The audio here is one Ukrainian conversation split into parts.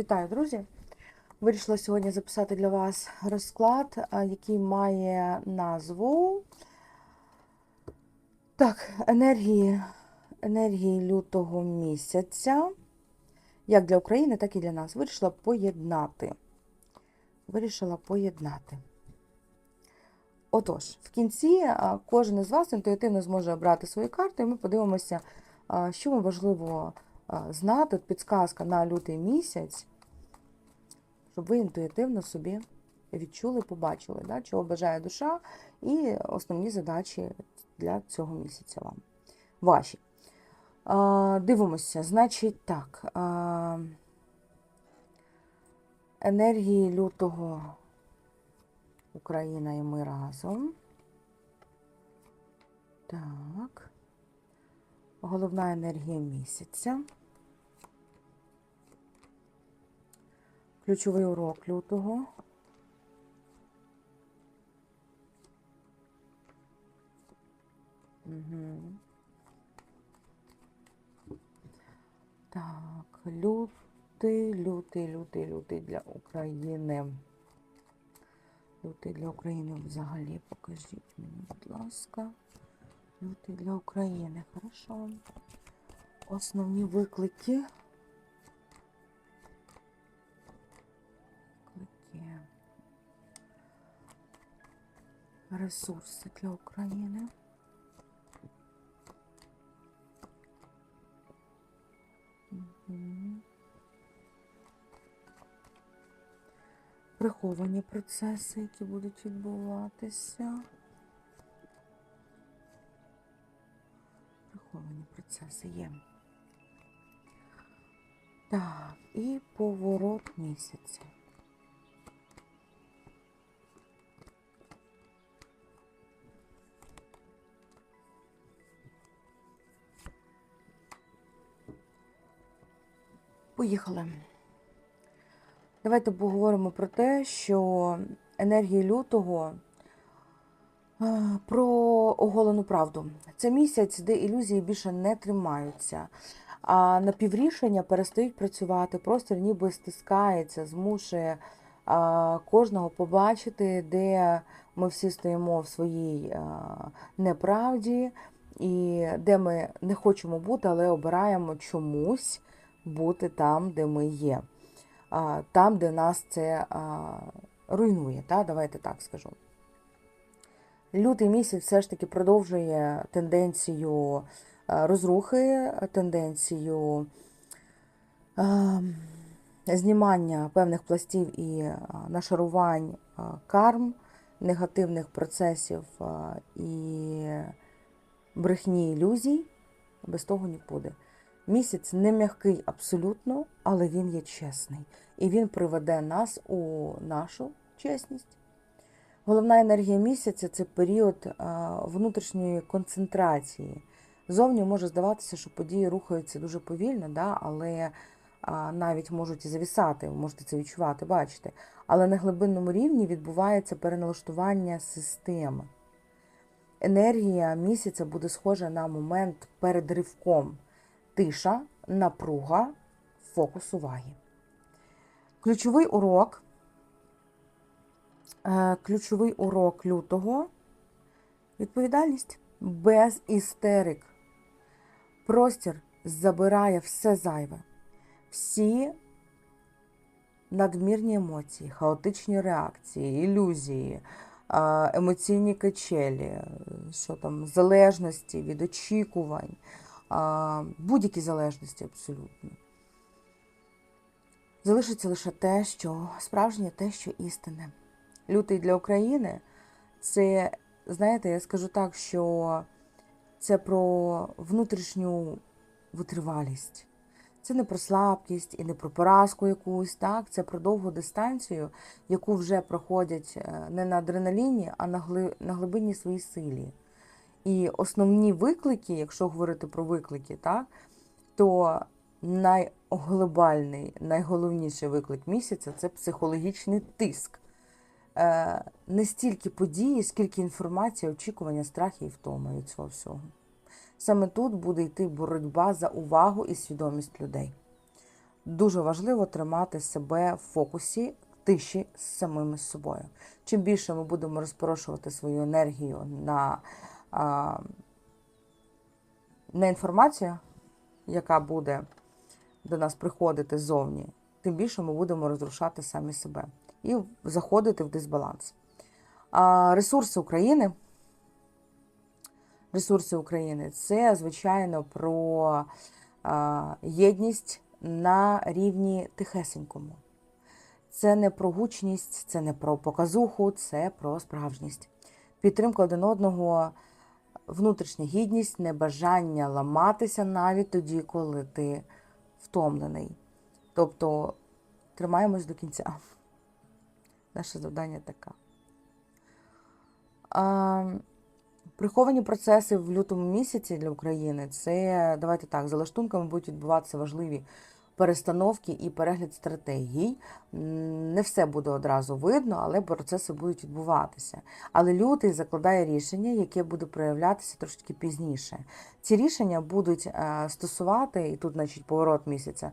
Вітаю, друзі! Вирішила сьогодні записати для вас розклад, який має назву так, енергії, енергії лютого місяця, як для України, так і для нас. Вирішила поєднати. Вирішила поєднати. Отож, в кінці кожен із вас інтуїтивно зможе обрати свою карту, і ми подивимося, що вам важливо знати. Підсказка на лютий місяць, щоб ви інтуїтивно собі відчули, побачили, да, чого бажає душа, і основні задачі для цього місяця вам. Ваші. А, Дивимося, значить так. А, енергії лютого Україна і ми разом. Так. Головна енергія місяця. Ключовий урок лютого. Угу. Так, лютий, лютий, лютий, лютий для України. Лютий для України взагалі покажіть мені, будь ласка. Лютий для України, хорошо. Основні виклики. Ресурси для України. Приховані процеси, які будуть відбуватися. Приховані процеси є. Так, і поворот місяця. Поїхали. Давайте поговоримо про те, що енергії лютого про оголену правду. Це місяць, де ілюзії більше не тримаються, а напіврішення перестають працювати, простір ніби стискається, змушує кожного побачити, де ми всі стоїмо в своїй неправді, і де ми не хочемо бути, але обираємо чомусь бути там, де ми є там, де нас це руйнує. Та? Давайте так скажу. Лютий місяць все ж таки продовжує тенденцію розрухи, тенденцію знімання певних пластів і нашарувань карм, негативних процесів і брехні ілюзій. Без того нікуди. Місяць не м'який абсолютно, але він є чесний. І він приведе нас у нашу чесність. Головна енергія місяця це період внутрішньої концентрації. Зовні може здаватися, що події рухаються дуже повільно, да? але навіть можуть і завісати, ви можете це відчувати, бачите. Але на глибинному рівні відбувається переналаштування системи. Енергія місяця буде схожа на момент перед ривком тиша, напруга, фокус уваги. Ключовий урок, е, ключовий урок лютого відповідальність без істерик. Простір забирає все зайве, всі надмірні емоції, хаотичні реакції, ілюзії, е, емоційні качелі, що там, залежності від очікувань будь-які залежності абсолютно. Залишиться лише те, що справжнє, те, що істинне. Лютий для України це, знаєте, я скажу так, що це про внутрішню витривалість. Це не про слабкість і не про поразку якусь, так? Це про довгу дистанцію, яку вже проходять е, не на адреналіні, а на, гли... на глибинній своїй силі. І основні виклики, якщо говорити про виклики, так, то найглобальний, найголовніший виклик місяця це психологічний тиск. Е, Не стільки події, скільки інформації, очікування, страхи і втома від цього всього. Саме тут буде йти боротьба за увагу і свідомість людей. дуже важливо тримати себе в фокусі тиші з самими собою. Чим більше ми будемо розпорошувати свою енергію на, а, на інформацію, яка буде до нас приходити ззовні, тим більше ми будемо розрушати самі себе і заходити в дисбаланс. А ресурси України. Ресурси України це, звичайно, про а, єдність на рівні тихесенькому. Це не про гучність, це не про показуху, це про справжність. Підтримка один одного, внутрішня гідність, небажання ламатися навіть тоді, коли ти втомлений. Тобто тримаємось до кінця. Наше завдання таке. А, Приховані процеси в лютому місяці для України це, давайте так, за лаштунками будуть відбуватися важливі перестановки і перегляд стратегій. Не все буде одразу видно, але процеси будуть відбуватися. Але лютий закладає рішення, яке буде проявлятися трошки пізніше. Ці рішення будуть е, стосувати, і тут, значить, поворот місяця.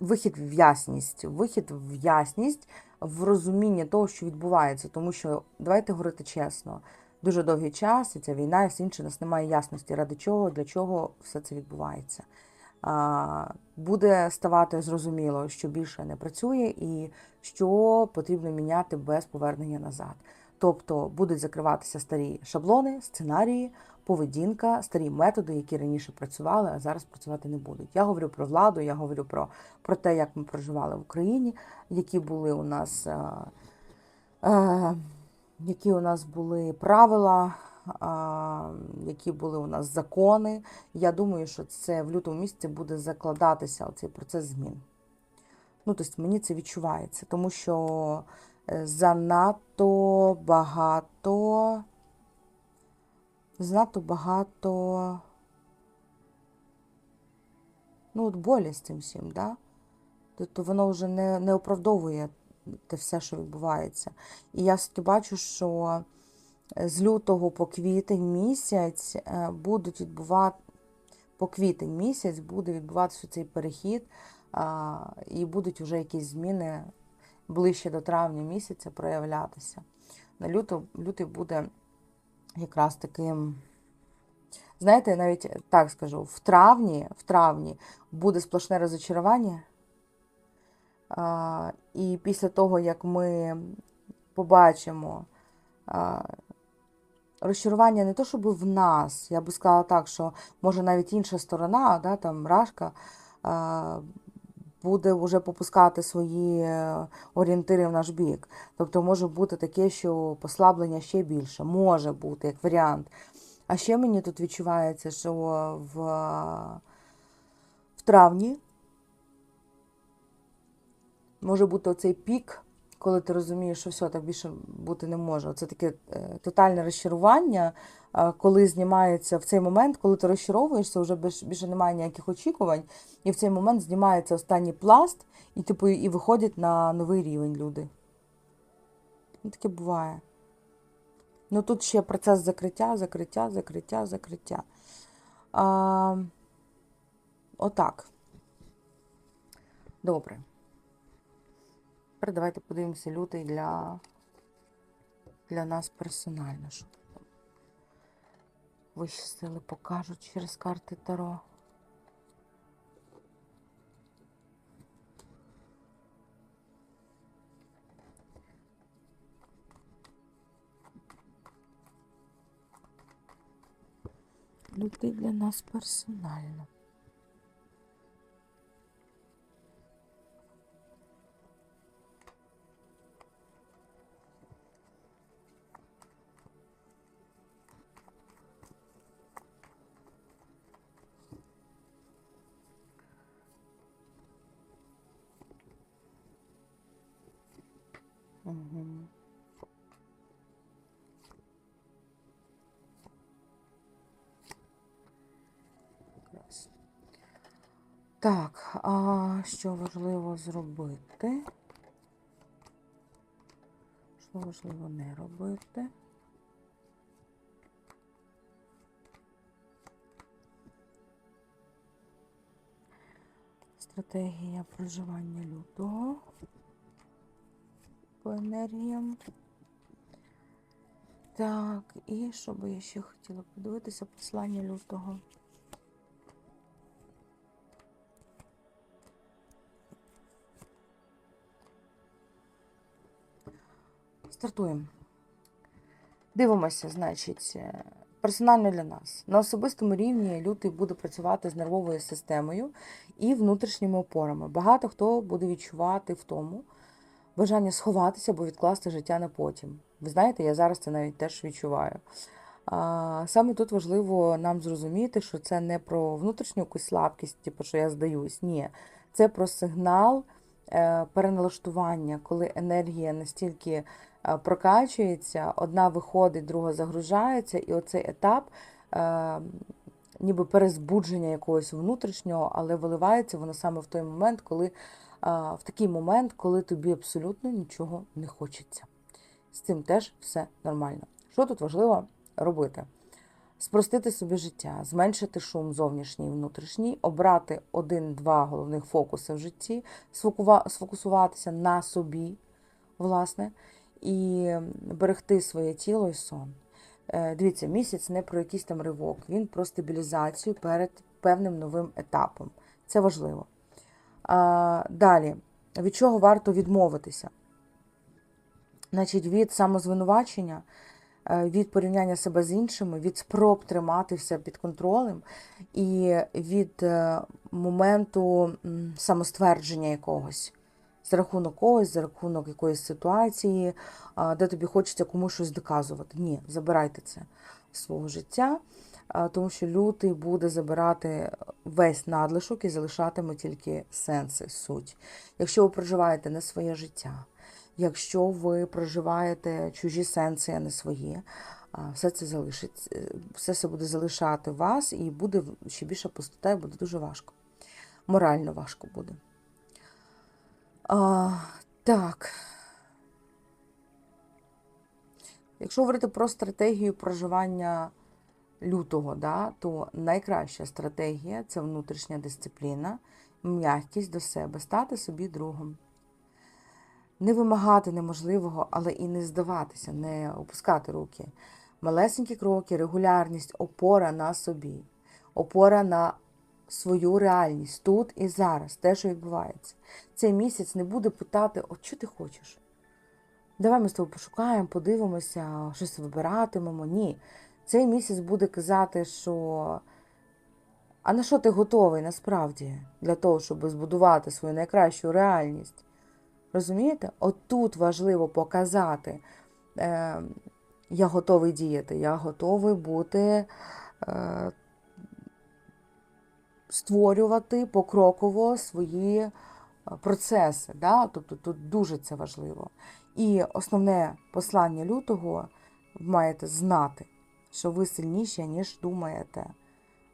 Вихід в ясність, вихід в ясність в розуміння того, що відбувається, тому що давайте говорити чесно, дуже довгий час, і ця війна, і все інше, у нас немає ясності, ради чого, для чого все це відбувається. Буде ставати зрозуміло, що більше не працює, і що потрібно міняти без повернення назад. Тобто будуть закриватися старі шаблони, сценарії, поведінка, старі методи, які раніше працювали, а зараз працювати не будуть. Я говорю про владу, я говорю про, про те, як ми проживали в Україні, які були у нас. е, е, які у нас були правила, які були у нас закони. Я думаю, що це в лютому місяці буде закладатися оцей процес змін. Ну, тобто мені це відчувається, тому що е, занадто багато, занадто багато, ну, от болі з цим всім, да? Тобто воно вже не, не оправдовує те все, що відбувається. І я все-таки бачу, що з лютого по квітень місяць е, будуть відбувати, по квітень місяць буде відбуватися цей перехід, і будуть вже якісь зміни ближче до травня місяця проявлятися. На люто, лютий буде якраз таким. Знаєте, навіть так скажу, в травні, в травні буде сплошне розочарування. І після того, як ми побачимо розчарування не то, щоб в нас, я би сказала так, що може навіть інша сторона, да, там Рашка, буде вже попускати свої е, орієнтири в наш бік. Тобто може бути таке, що послаблення ще більше, може бути, як варіант. А ще мені тут відчувається, що в, в травні може бути оцей пік, коли ти розумієш, що все, так більше бути не може. Це таке е, тотальне розчарування, е, коли знімається в цей момент, коли ти розчаровуєшся, вже більш- більше немає ніяких очікувань, і в цей момент знімається останній пласт, і типу і виходять на новий рівень люди. Ну, таке буває. Ну тут ще процес закриття, закриття, закриття, закриття. А, отак. Добре. Тепер давайте подивимося лютий для, для нас персонально. Що вищі сили покажуть через карти Таро. Лютий для нас персонально. Так, а що важливо зробити? Що важливо не робити? Стратегія проживання лютого по енергіям. Так, і що би я ще хотіла подивитися, послання лютого. Стартуємо. Дивимося, значить, е, персонально для нас. На особистому рівні лютий буде працювати з нервовою системою і внутрішніми опорами. Багато хто буде відчувати в тому бажання сховатися або відкласти життя на потім. Ви знаєте, я зараз це навіть теж відчуваю. А, Саме тут важливо нам зрозуміти, що це не про внутрішню якусь слабкість, типу, що я здаюсь. Ні, це про сигнал е, переналаштування, коли енергія настільки е, прокачується, одна виходить, друга загружається, і оцей етап. е, Ніби перезбудження якогось внутрішнього, але виливається воно саме в той момент, коли в такий момент, коли тобі абсолютно нічого не хочеться. З цим теж все нормально. Що тут важливо робити? Спростити собі життя, зменшити шум зовнішній і внутрішній, обрати один-два головних фокуси в житті, сфокусуватися на собі, власне, і берегти своє тіло і сон. Е, Дивіться, місяць не про якийсь там ривок, він про стабілізацію перед певним новим етапом. Це важливо. А, Далі, від чого варто відмовитися? Значить, від самозвинувачення, е, від порівняння себе з іншими, від спроб тримати все під контролем і від е, моменту самоствердження якогось. За рахунок когось, за рахунок якоїсь ситуації, де тобі хочеться комусь щось доказувати. Ні, забирайте це з свого життя, тому що лютий буде забирати весь надлишок і залишатиме тільки сенси, суть. Якщо ви проживаєте не своє життя, якщо ви проживаєте чужі сенси, а не свої, все це залишиться, все це буде залишати вас, і буде ще більша пустота, і буде дуже важко. Морально важко буде. А, так. Якщо говорити про стратегію проживання лютого, да, то найкраща стратегія це внутрішня дисципліна, м'якість до себе, стати собі другом. Не вимагати неможливого, але і не здаватися, не опускати руки. Малесенькі кроки, регулярність, опора на собі, опора на свою реальність тут і зараз, те, що відбувається. Цей місяць не буде питати, от що ти хочеш? Давай ми з тобою пошукаємо, подивимося, щось вибиратимемо. Ні. Цей місяць буде казати, що а на що ти готовий насправді для того, щоб збудувати свою найкращу реальність? Розумієте? От тут важливо показати, е, я готовий діяти, я готовий бути, е, створювати покроково свої е, процеси. Да? Тобто тут дуже це важливо. І основне послання лютого маєте знати, що ви сильніші, ніж думаєте.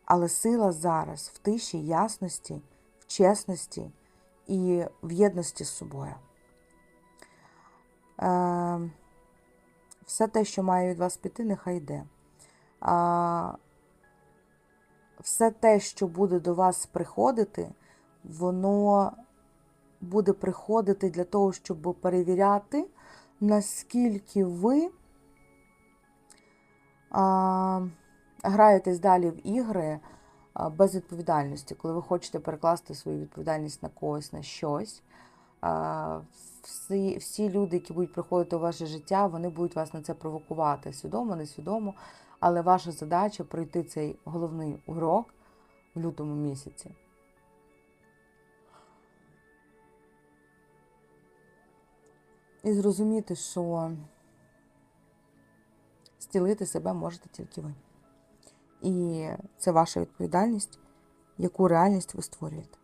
Але сила зараз в тиші, ясності, в чесності і в єдності з собою. Е, все те, що має від вас піти, нехай йде. Все те, що буде до вас приходити, воно буде приходити для того, щоб перевіряти, наскільки ви граєтесь далі в ігри без відповідальності, коли ви хочете перекласти свою відповідальність на когось, на щось. Всі, всі люди, які будуть приходити у ваше життя, вони будуть вас на це провокувати свідомо, несвідомо. Але ваша задача пройти цей головний урок в лютому місяці. І зрозуміти, що зцілити себе можете тільки ви. І це ваша відповідальність, яку реальність ви створюєте.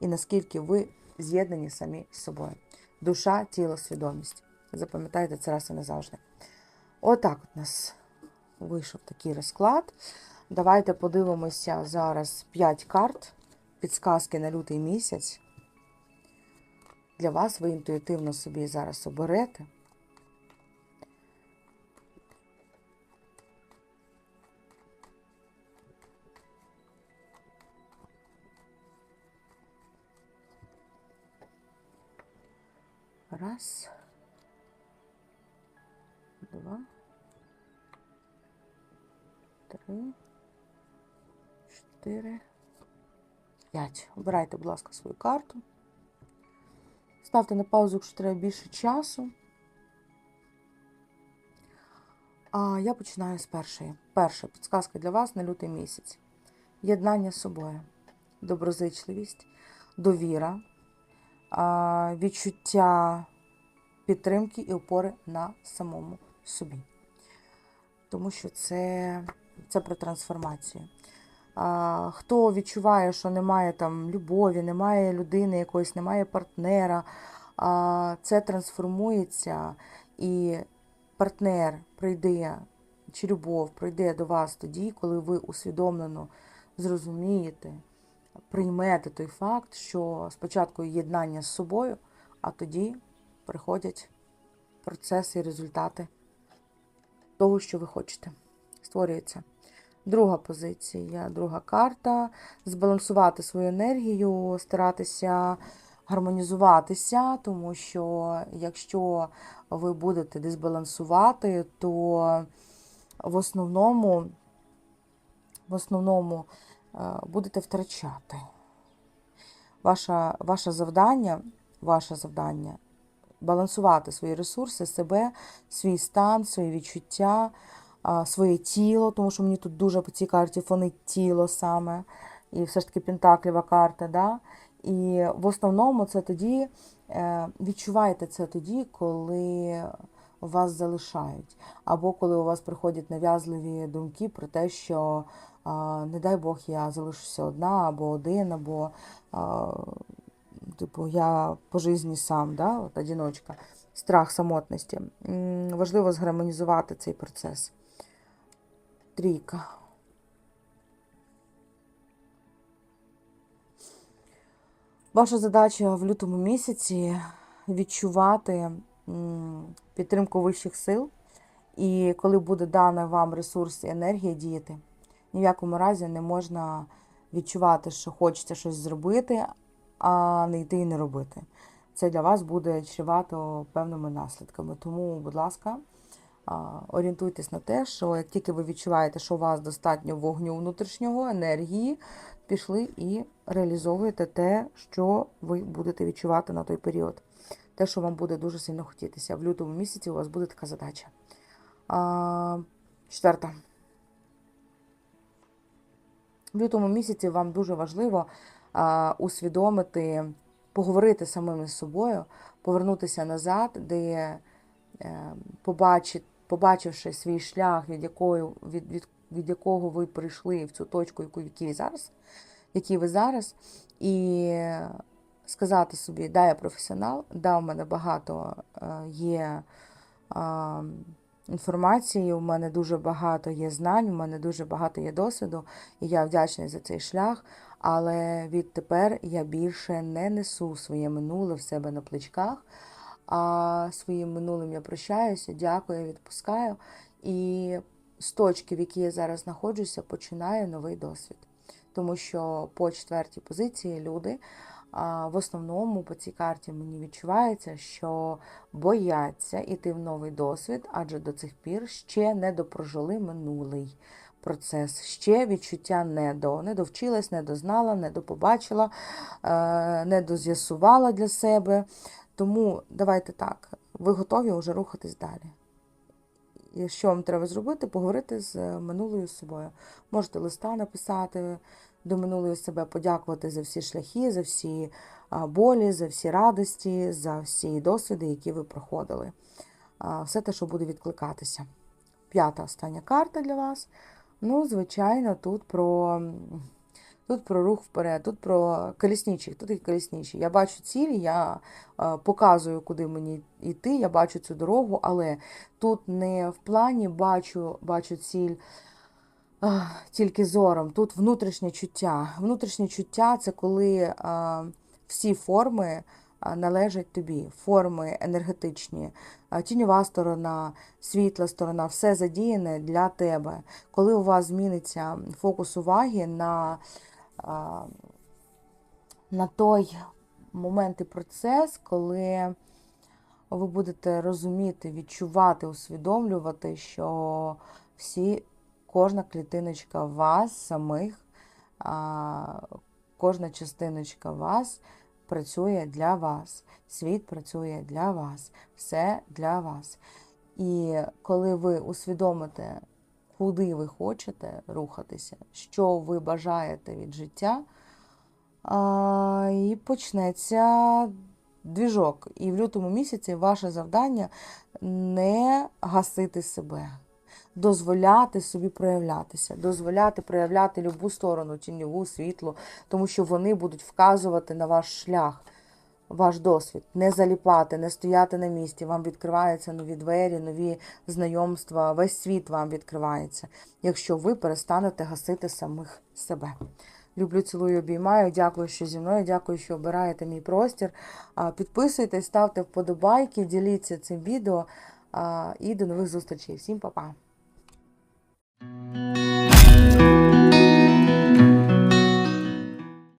І наскільки ви з'єднані самі з собою. Душа, тіло, свідомість. Запам'ятайте це раз і назавжди. Отак от у нас вийшов такий розклад. Давайте подивимося зараз 5 карт, підсказки на лютий місяць. Для вас ви інтуїтивно собі зараз оберете. Раз. Два. Три. Чотири. П'ять. Обирайте, будь ласка, свою карту. Ставте на паузу, якщо треба більше часу. А я починаю з першої. Перша підсказка для вас на лютий місяць. Єднання з собою, доброзичливість, довіра, відчуття підтримки і опори на самому собі. Тому що це, це про трансформацію. Хто відчуває, що немає там любові, немає людини якоїсь, немає партнера, це трансформується і партнер прийде, чи любов прийде до вас тоді, коли ви усвідомлено зрозумієте, приймете той факт, що спочатку єднання з собою, а тоді приходять процеси і результати того, що ви хочете. Створюється. Друга позиція, друга карта. Збалансувати свою енергію, старатися гармонізуватися, тому що якщо ви будете дисбалансувати, то в основному, в основному будете втрачати. Ваше, ваше завдання, ваше завдання балансувати свої ресурси, себе, свій стан, свої відчуття, своє тіло, тому що мені тут дуже по цій карті фонить тіло саме, і все ж таки пентакліва карта. Да? І в основному це тоді е, відчуваєте це тоді, коли вас залишають, або коли у вас приходять нав'язливі думки про те, що не дай Бог я залишуся одна, або один, або типу я по житті сам, да? От одиночка, страх самотності. Важливо згармонізувати цей процес. Трійка. Ваша задача в лютому місяці відчувати підтримку вищих сил, і коли буде дана вам ресурс і енергія діяти, ні в якому разі не можна відчувати, що хочеться щось зробити, а не йти і не робити. Це для вас буде чревато певними наслідками. Тому, будь ласка, орієнтуйтесь на те, що як тільки ви відчуваєте, що у вас достатньо вогню внутрішнього, енергії, пішли і реалізовуєте те, що ви будете відчувати на той період. Те, що вам буде дуже сильно хотітися. В лютому місяці у вас буде така задача. Четверта. В лютому місяці вам дуже важливо усвідомити, поговорити самими з собою, повернутися назад, де е, побачити, побачивши свій шлях, від якої, від, від, від якого ви прийшли в цю точку, яку в якій ви зараз, в ви зараз, і сказати собі, да, я професіонал, да, у мене багато е, є. е, Інформації, у мене дуже багато є знань, у мене дуже багато є досвіду, і я вдячний за цей шлях. Але відтепер я більше не несу своє минуле в себе на плечках, а своїм минулим я прощаюся, дякую, відпускаю. І з точки, в якій я зараз знаходжуся, починаю новий досвід. Тому що по четвертій позиції люди в основному по цій карті мені відчувається, що бояться йти в новий досвід, адже до цих пір ще не допрожили минулий процес. Ще відчуття не до, не довчилась, не дознала, не допобачила, е, не доз'ясувала для себе. Тому давайте так, ви готові вже рухатись далі. І що вам треба зробити? Поговорити з минулою собою. Можете листа написати до минулої себе, подякувати за всі шляхи, за всі болі, за всі радості, за всі досвіди, які ви проходили. Все те, що буде відкликатися. П'ята остання карта для вас. Ну, звичайно, тут про, тут про рух вперед, тут про колісничі, тут і колісничі. Я бачу цілі, я показую, куди мені йти, я бачу цю дорогу, але тут не в плані бачу, бачу ціль. Тільки зором, тут внутрішнє чуття. Внутрішнє чуття це коли а, всі форми належать тобі, форми енергетичні, тіньова сторона, світла сторона, все задіяне для тебе. Коли у вас зміниться фокус уваги на, а, на той момент і процес, коли ви будете розуміти, відчувати, усвідомлювати, що всі, кожна клітиночка вас самих, кожна частиночка вас працює для вас. Світ працює для вас, все для вас. І коли ви усвідомите, куди ви хочете рухатися, що ви бажаєте від життя, і почнеться двіжок. І в лютому місяці ваше завдання не гасити себе, дозволяти собі проявлятися, дозволяти проявляти любу сторону, тіньову, світлу, тому що вони будуть вказувати на ваш шлях. Ваш досвід, не заліпати, не стояти на місці. Вам відкриваються нові двері, нові знайомства, весь світ вам відкривається, якщо ви перестанете гасити самих себе. Люблю, цілую, обіймаю. Дякую, що зі мною. Дякую, що обираєте мій простір. Підписуйтесь, ставте вподобайки, діліться цим відео. І до нових зустрічей. Всім па-па! thank you